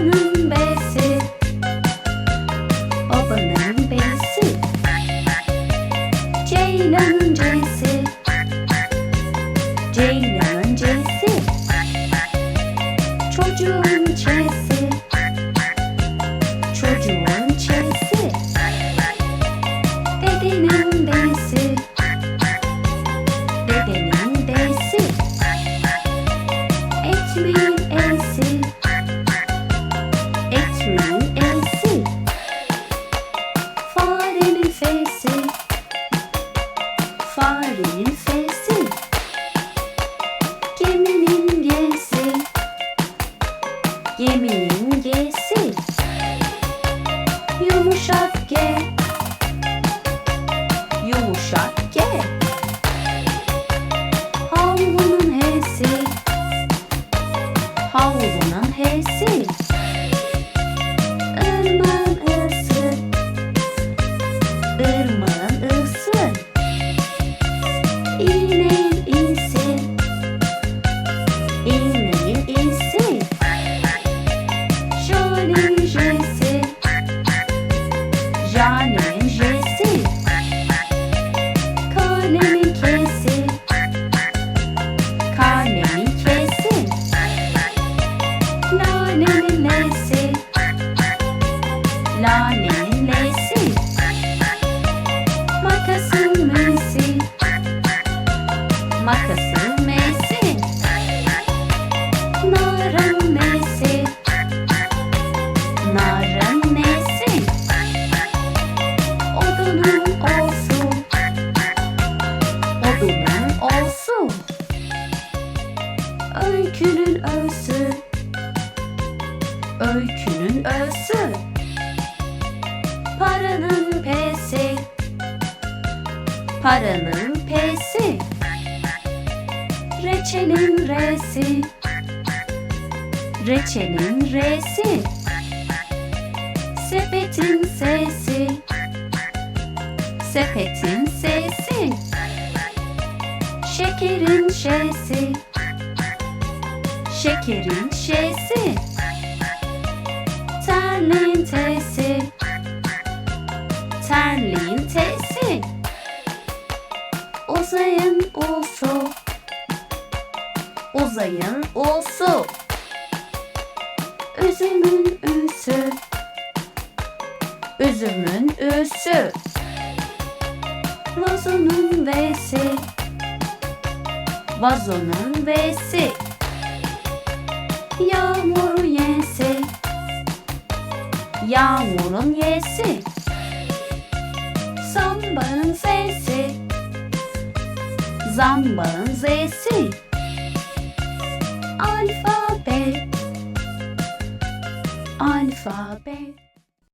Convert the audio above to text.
Babanın besi Babanın besi Ceylanın cesi Çocuğun çesi Çocuğun çesi Dedenin besi Dedenin besi Ekmeğin F'si Farenin F'si Geminin G'si Geminin G'si Yumuşak G Yumuşak G İğnenin İ'si İğnenin İ'si Jalenin J'si Jalenin J'si Kalemin K'si Kalemin Lalenin Makasın M'si. Narın N'si Narın N'si Odunun O'su. Odunun O'su. Öykünün Ö'sü. Öykünün Ö'sü. Paranın P'si. Paranın P'si Reçelin R'si. Reçelin R'si. Sepetin S'si. Sepetin S'si. Şekerin Ş'si. Şekerin Ş'si. Terliğin T'si. Terliğin T'si. Uzayın U'su Uzayın U'su Üzümün Ü'sü Üzümün Ü'sü Vazonun V'si. Vazonun V'si. Yağmurun Y'si. Yağmurun Y'si. Zambanın Z'si. Zambanın Z'si 宝贝